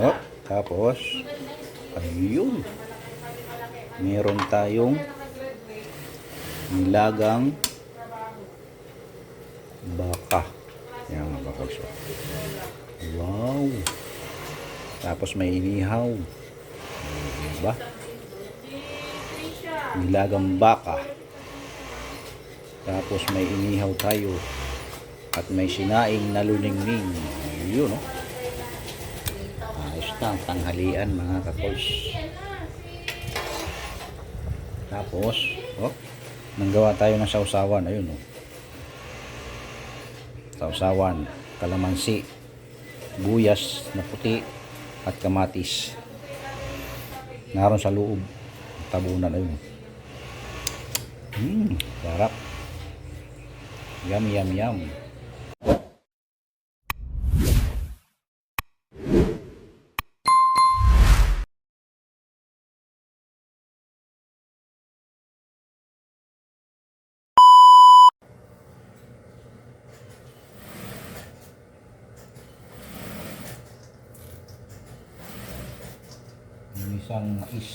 Oh, tapos, ayun. Meron tayong nilagang baka. Yan mga kakulso. Wow. Tapos may inihaw. Diba? Nilagang baka. Tapos may inihaw tayo. At may sinaing na luningning. Yun, oh. Ang tanghalian mga kakols. Tapos, oh, nanggawa tayo ng sausawan. Ayun, oh. Sausawan, kalamansi, buyas na puti, at kamatis. Naroon sa loob. Tabunan, ayun. Mmm, sarap. Yum, yum, yum. Isang mais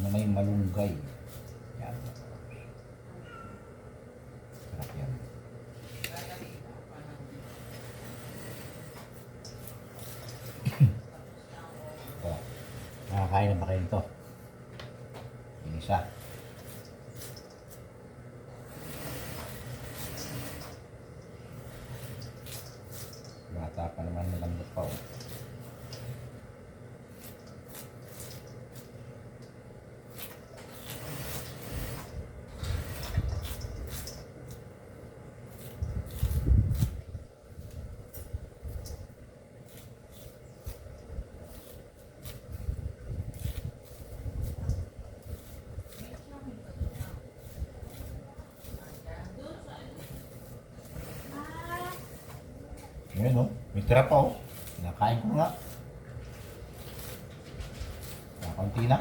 na may malunggay. Yan. Sarap yan. Ito. Nakakain na ba kayo nito? Isa. Bata pa naman malambot pa oh. Ngayon oh, may tira pa oh. Nakain ko nga. Nakaunti na.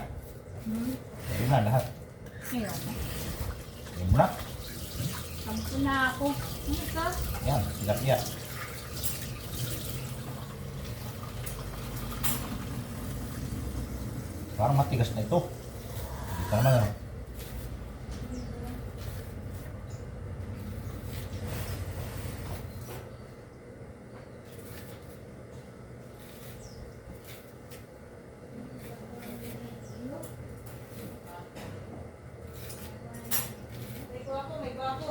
Ayun na lahat. Ayun. Ayun mo na. Sampo na ako. Ano ka? Yan, tilapia. Parang matigas na ito. Hindi ka naman ano. May gwapo, may gwapo.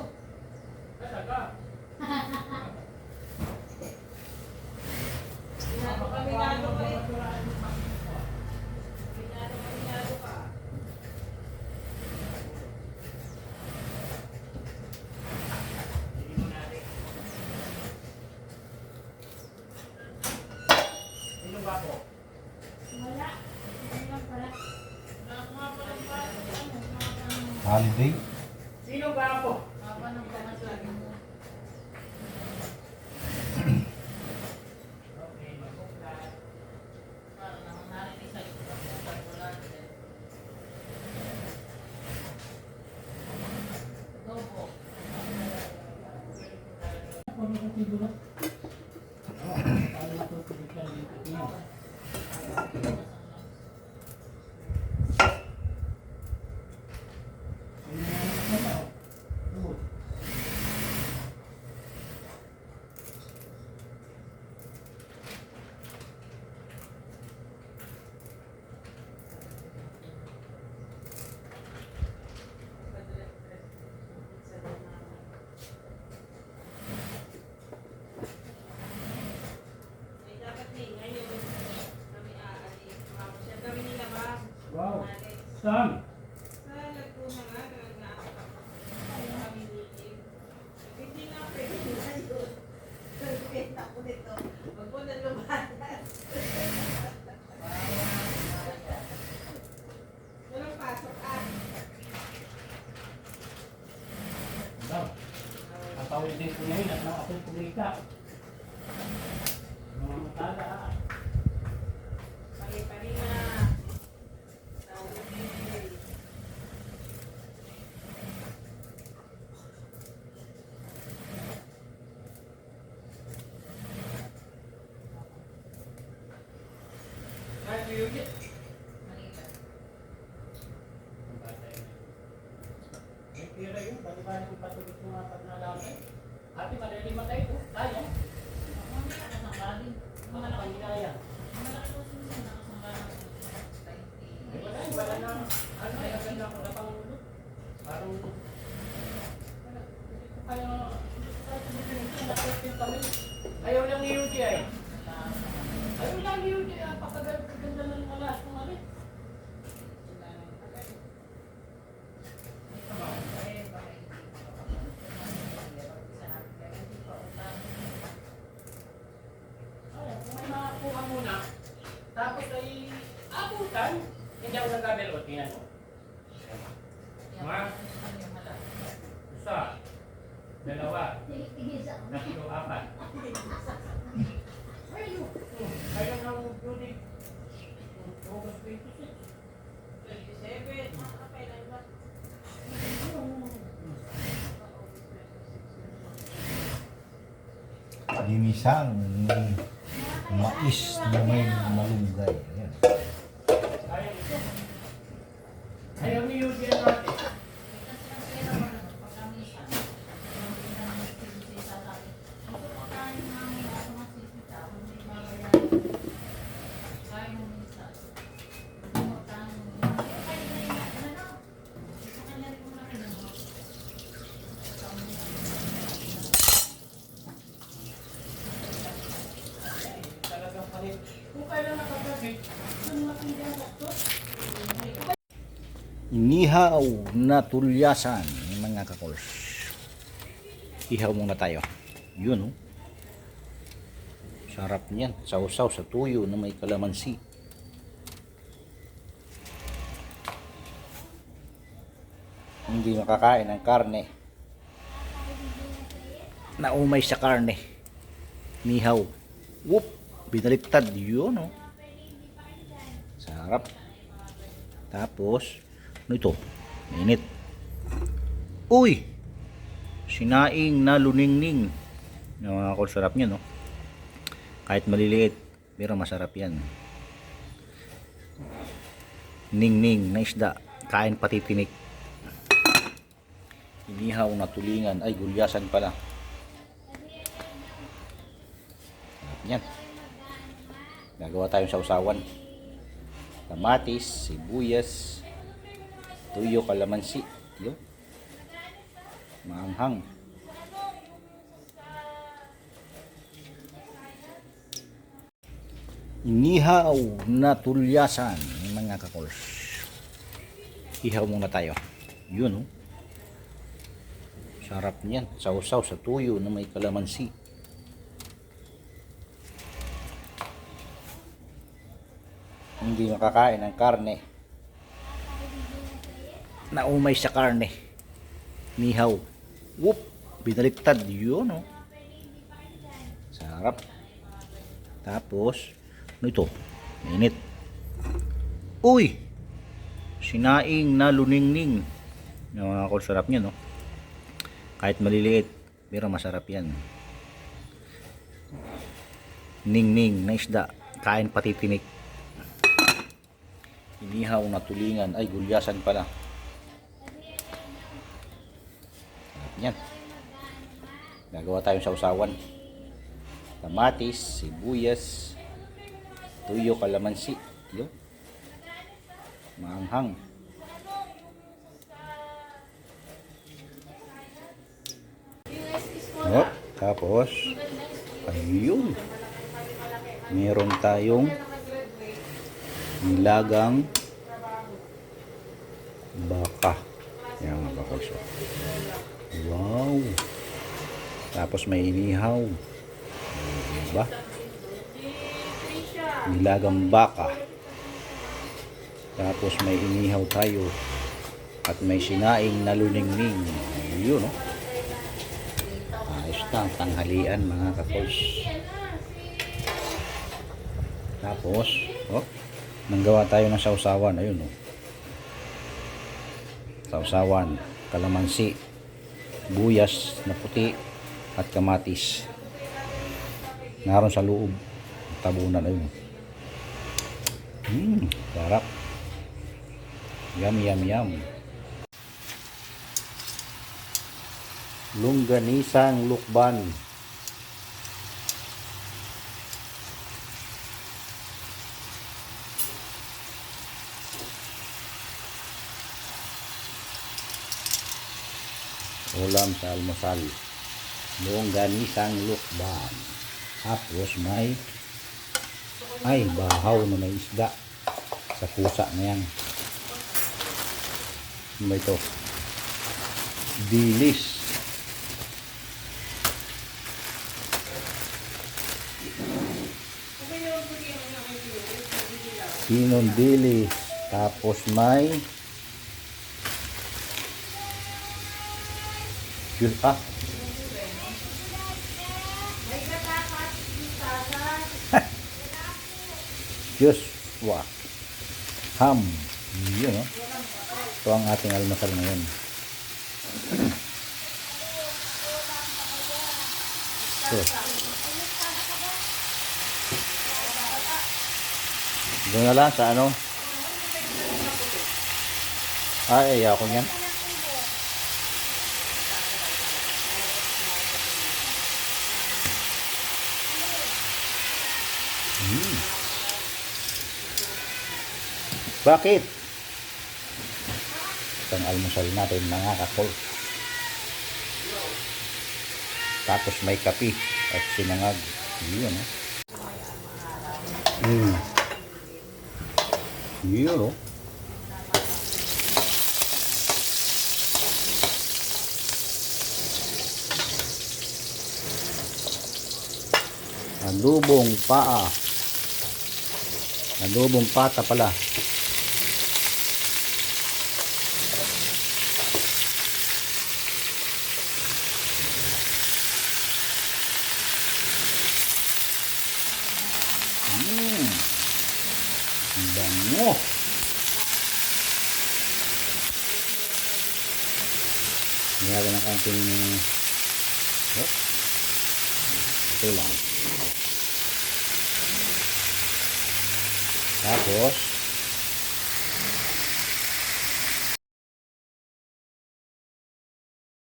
Minado ka, minado ka eh. Minado ka, minado ka. Wala. Wala pala. Holiday. Sino ba ako? Papa ng panas lagi mo. Para naman narinig sa iyo. Wala. Dobo. Ay, dapat eh, ngayon, kami aalis. Mamasyal kami nila, ma'am. Wow. Alex. Saan? Sa Laguna nga, nag-aakap. Kami meeting. Hindi nga pwede na yun. Nag-benta ko nito. Wag mo na lumalas. Walang pasok ah. Daw. Ang tawid din ko ngayon at nang ako'y kumita. Mga matala. Pari-pari na. Tawag din. Ko yun. May. Bali-bali kung patulog mo apat na lamay. Ate, malilima tayo. oh. Kaya. Mga nakangilaya. Eh, wala, wala na. Ano, may agad na ako na pangulo. Parang, wala. Kaya, ayaw lang ni Yuki ay. Ayaw lang ni Yuki. Napakaganda ng alas ng alis. Ay, kung may makakuha muna, tapos ay abutan, hindi ako nagkabelot. Tingnan mo. Mga isa, dalawa, tatlo, apat. Ayun. Kaya na ang Judy. August 26. 27, nakakailan ba? Linisang mais na may malunggay. Ayan. Ayaw ito. Ayaw ni Yuki ang natin. Talagang palit. Kung kailan nakagabit, doon matindi ang doktor. Inihaw na tulyasan, mga kakols. Ihaw muna tayo. Yun, oh. Sarap niyan. Sausaw sa tuyo na may kalamansi. Hindi makakain ng karne. Naumay sa karne. Nihaw. Whoop! Binaliktad. Yun, oh. Sarap. Tapos, ano ito? Mainit. Uy! Sinaing na luningning. Yung mga kol, sarap niya, no? Kahit maliliit, pero masarap yan. Ningning na isda. Kain pati tinik. Inihaw na tulingan. Ay, gulyasan pala. Yan. Gagawa tayong sausawan. Kamatis, sibuyas, tuyo, kalamansi. Yo. Maanghang. Inihaw na tulyasan, mga kakols. Ihaw muna tayo. Yun, oh. Sarap niyan. Sausaw sa tuyo na may kalamansi. Hindi makakain ng karne. Naumay sa karne. Nihaw. Whoop! Binaliktad. Yun, oh. Sarap. Tapos, ano ito? Mainit. Uy! Sinaing na luningning. Yung mga kol, sarap no? Kahit maliliit, pero masarap yan. Ningning na isda. Kain pati tinik. Inihaw na tulingan. Ay, gulyasan pala. Yan. Gagawa tayong sausawan. Kamatis, sibuyas, tuyo, kalamansi. Yo. Maanghang. Oh, tapos, ayun. Meron tayong nilagang baka. Yan mga bakos. Wow. Tapos may inihaw. Diba? Nilagang baka. Tapos may inihaw tayo. At may sinaing na luningning. Yun, no? Ayos na ang tanghalian mga kakols. Tapos, oh, nanggawa tayo ng sausawan. Ayun, oh. Sausawan, kalamansi, buyas na puti, at kamatis. Naroon sa loob. Tabunan, ayun. Hmm, sarap. Yum, yum, yum. Lungganisang lukban. Ulam sa almusal. Lungganisang lukban. Tapos may ay bahaw na may isda sa pusa na yan. Ano ba ito? Dilis. Sinong dilis. Tapos may Yun, ah, isasan. Diyos, wa. Ham. Yun, oh. Ito ang ating almasal ngayon. Ito. Doon na lang sa ano? Ay, ayaw ko yan. Hmm. Bakit? Itong almusal natin mga kakol. Tapos may kapi at sinangag. Yun, oh. Mm. Yun, oh. Adobong paa. Adobong pata pala. Mm. Ang Bango. Ginagawa ng kanting oh. ito lang. Tapos